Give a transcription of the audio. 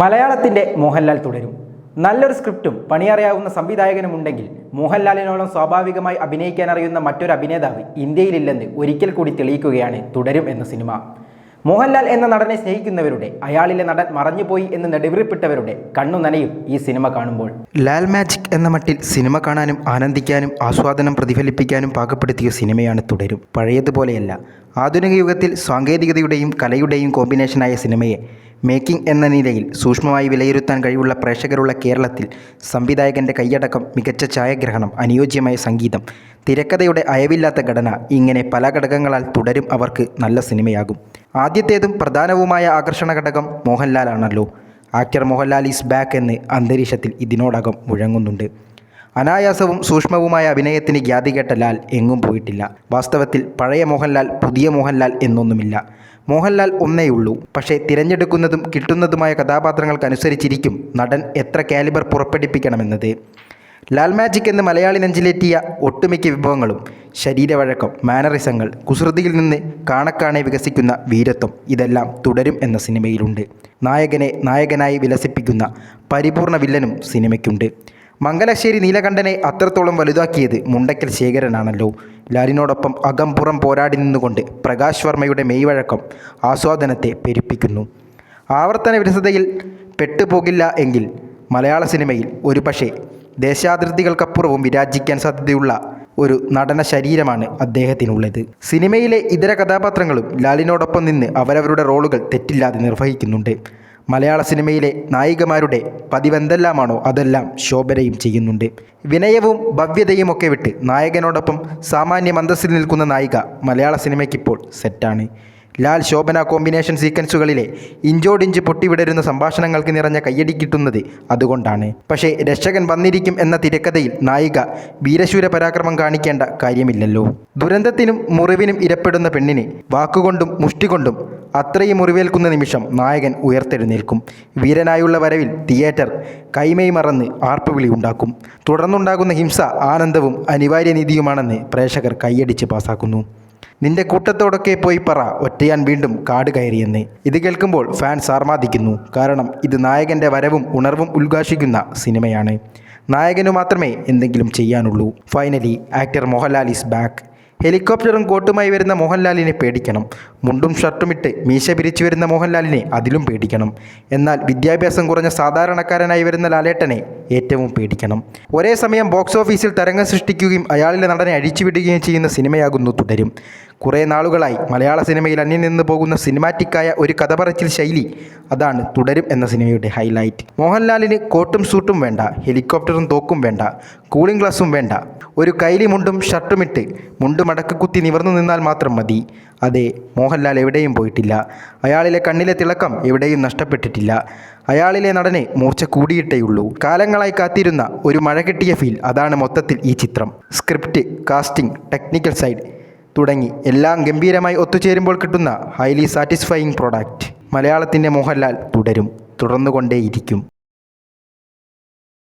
മലയാളത്തിന്റെ മോഹൻലാൽ തുടരും. നല്ലൊരു സ്ക്രിപ്റ്റും പണിയറിയാവുന്ന സംവിധായകനും ഉണ്ടെങ്കിൽ മോഹൻലാലിനോളം സ്വാഭാവികമായി അഭിനയിക്കാൻ അറിയുന്ന മറ്റൊരു അഭിനേതാവ് ഇന്ത്യയിലില്ലെന്ന് ഒരിക്കൽ കൂടി തെളിയിക്കുകയാണ് തുടരും എന്ന സിനിമ. മോഹൻലാൽ എന്ന നടനെ സ്നേഹിക്കുന്നവരുടെ അയാളിലെ നടൻ മറഞ്ഞുപോയി എന്ന് നെടുവിറിപ്പെട്ടവരുടെ കണ്ണു നനയും ഈ സിനിമ കാണുമ്പോൾ. ലാൽ മാജിക് എന്ന മട്ടിൽ സിനിമ കാണാനും ആനന്ദിക്കാനും ആസ്വാദനം പ്രതിഫലിപ്പിക്കാനും പാകപ്പെടുത്തിയ സിനിമയാണ് തുടരും. പഴയതുപോലെയല്ല. ആധുനിക യുഗത്തിൽ സാങ്കേതികതയുടെയും കലയുടെയും കോമ്പിനേഷനായ സിനിമയെ മേക്കിംഗ് എന്ന നിലയിൽ സൂക്ഷ്മമായി വിലയിരുത്താൻ കഴിവുള്ള പ്രേക്ഷകരുള്ള കേരളത്തിൽ സംവിധായകന്റെ കൈയടക്കം മികച്ച ഛായാഗ്രഹണം അനുയോജ്യമായ സംഗീതം തിരക്കഥയുടെ അയവില്ലാത്ത ഘടന ഇങ്ങനെ പല ഘടകങ്ങളാൽ തുടരും അവർക്ക് നല്ല സിനിമയാകും. ആദ്യത്തേതും പ്രധാനവുമായ ആകർഷണ ഘടകം മോഹൻലാലാണല്ലോ. ആക്ടർ മോഹൻലാൽ ഈസ് ബാക്ക് എന്ന് അന്തരീക്ഷത്തിൽ ഇതിനോടകം മുഴങ്ങുന്നുണ്ട്. അനായാസവും സൂക്ഷ്മവുമായ അഭിനയത്തിന് ഖ്യാതി കേട്ട ലാൽ എങ്ങും പോയിട്ടില്ല. വാസ്തവത്തിൽ പഴയ മോഹൻലാൽ പുതിയ മോഹൻലാൽ എന്നൊന്നുമില്ല. മോഹൻലാൽ ഒന്നേയുള്ളൂ പക്ഷേ തിരഞ്ഞെടുക്കുന്നതും കിട്ടുന്നതുമായ കഥാപാത്രങ്ങൾക്കനുസരിച്ചിരിക്കും നടൻ എത്ര കാലിബർ പുറപ്പെടുപ്പിക്കണമെന്നത് ലാൽ മാജിക് എന്ന് മലയാളി നെഞ്ചിലേറ്റിയ ഒട്ടുമിക്ക വിഭവങ്ങളും ശരീരവഴക്കം മാനറിസങ്ങൾ കുസൃതിയിൽ നിന്ന് കാണക്കാണെ വികസിക്കുന്ന വീരത്വം ഇതെല്ലാം തുടരും എന്ന സിനിമയിലുണ്ട്. നായകനെ നായകനായി വിലസിപ്പിക്കുന്ന പരിപൂർണ വില്ലനും സിനിമയ്ക്കുണ്ട്. മംഗലശ്ശേരി നീലകണ്ഠനെ അത്രത്തോളം വലുതാക്കിയത് മുണ്ടക്കൽ ശേഖരനാണല്ലോ. ലാലിനോടൊപ്പം അകംപുറം പോരാടി നിന്നുകൊണ്ട് പ്രകാശ് വർമ്മയുടെ മെയ്വഴക്കം ആസ്വാദനത്തെ പെരുപ്പിക്കുന്നു. ആവർത്തന വിരസതയിൽ പെട്ടുപോകില്ല എങ്കിൽ മലയാള സിനിമയിൽ ഒരുപക്ഷെ ദേശാതിർത്തികൾക്കപ്പുറവും വിരാജിക്കാൻ സാധ്യതയുള്ള ഒരു നടന ശരീരമാണ് അദ്ദേഹത്തിനുള്ളത്. സിനിമയിലെ ഇതര കഥാപാത്രങ്ങളും ലാലിനോടൊപ്പം നിന്ന് അവരവരുടെ റോളുകൾ തെറ്റില്ലാതെ നിർവഹിക്കുന്നുണ്ട്. മലയാള സിനിമയിലെ നായികമാരുടെ പതിവെന്തെല്ലാമാണോ അതെല്ലാം ശോഭനയും ചെയ്യുന്നുണ്ട്. വിനയവും ഭവ്യതയും ഒക്കെ വിട്ട് നായകനോടൊപ്പം സാമാന്യ മന്ദസ്സിൽ നിൽക്കുന്ന നായിക മലയാള സിനിമയ്ക്കിപ്പോൾ സെറ്റാണ് ലാൽ ശോഭന കോമ്പിനേഷൻ സീക്വൻസുകളിലെ ഇഞ്ചോടിഞ്ച് പൊട്ടിവിടരുന്ന സംഭാഷണങ്ങൾക്ക് നിറഞ്ഞ കയ്യടി കിട്ടുന്നത് അതുകൊണ്ടാണ്. പക്ഷേ രക്ഷകൻ വന്നിരിക്കും എന്ന തിരക്കഥയിൽ നായിക വീരശൂര പരാക്രമം കാണിക്കേണ്ട കാര്യമില്ലല്ലോ. ദുരന്തത്തിനും മുറിവിനും ഇരപ്പെടുന്ന പെണ്ണിന് വാക്കുകൊണ്ടും മുഷ്ടികൊണ്ടും അത്രയും മുറിവേൽക്കുന്ന നിമിഷം നായകൻ ഉയർത്തെഴുന്നേൽക്കും. വീരനായുള്ള വരവിൽ തിയേറ്റർ കൈമൈ മറന്ന് ആർപ്പുവിളി ഉണ്ടാക്കും. തുടർന്നുണ്ടാകുന്ന ഹിംസ ആനന്ദവും അനിവാര്യനീതിയുമാണെന്ന് പ്രേക്ഷകർ കൈയടിച്ച് പാസാക്കുന്നു. നിന്റെ കൂട്ടത്തോടൊക്കെ പോയി പറ ഒറ്റയാൻ വീണ്ടും കാട് കയറിയെന്ന്. ഇത് കേൾക്കുമ്പോൾ ഫാൻസ് ആർമാദിക്കുന്നു കാരണം ഇത് നായകന്റെ വരവും ഉണർവും ഉദ്ഘാഷിക്കുന്ന സിനിമയാണ്. നായകനു മാത്രമേ എന്തെങ്കിലും ചെയ്യാനുള്ളൂ. Finally actor Mohanlal is back ഹെലികോപ്റ്ററും കോട്ടുമായി വരുന്ന മോഹൻലാലിനെ പേടിക്കണം. മുണ്ടും ഷർട്ടും ഇട്ട് മീശ പിരിച്ചു വരുന്ന മോഹൻലാലിനെ അതിലും പേടിക്കണം. എന്നാൽ വിദ്യാഭ്യാസം കുറഞ്ഞ സാധാരണക്കാരനായി വരുന്ന ലാലേട്ടനെ ഏറ്റവും പേടിക്കണം. ഒരേ സമയം ബോക്സ് ഓഫീസിൽ തരംഗം സൃഷ്ടിക്കുകയും അയാളിലെ നടനെ അഴിച്ചുവിടുകയും ചെയ്യുന്ന സിനിമയാകുന്നു തുടരും. കുറേ നാളുകളായി മലയാള സിനിമയിൽ അന്യം നിന്ന് പോകുന്ന സിനിമാറ്റിക്കായ ഒരു കഥ പറച്ചിൽ ശൈലി അതാണ് തുടരും എന്ന സിനിമയുടെ ഹൈലൈറ്റ്. മോഹൻലാലിന് കോട്ടും സൂട്ടും വേണ്ട ഹെലികോപ്റ്ററും തോക്കും വേണ്ട കൂളിംഗ് ഗ്ലാസും വേണ്ട. ഒരു കൈലി മുണ്ടും ഷർട്ടുമിട്ട് മുണ്ട് മടക്ക് കുത്തി നിവർന്നു നിന്നാൽ മാത്രം മതി. അതെ മോഹൻലാൽ എവിടെയും പോയിട്ടില്ല. അയാളിലെ കണ്ണിലെ തിളക്കം എവിടെയും നഷ്ടപ്പെട്ടിട്ടില്ല. അയാളിലെ നടനെ മൂർച്ച കൂടിയിട്ടേയുള്ളൂ കാലങ്ങളായി കാത്തിരുന്ന ഒരു മഴ കിട്ടിയ ഫീൽ അതാണ് മൊത്തത്തിൽ ഈ ചിത്രം. സ്ക്രിപ്റ്റ് കാസ്റ്റിംഗ് ടെക്നിക്കൽ സൈഡ് തുടങ്ങി. എല്ലാം ഗംഭീരമായി ഒത്തുചേരുമ്പോൾ കിട്ടുന്ന ഹൈലി സാറ്റിസ്ഫൈയിങ് പ്രോഡക്റ്റ് മലയാളത്തിന്റെ മോഹൻലാൽ തുടരും. തുടർന്നുകൊണ്ടേയിരിക്കും.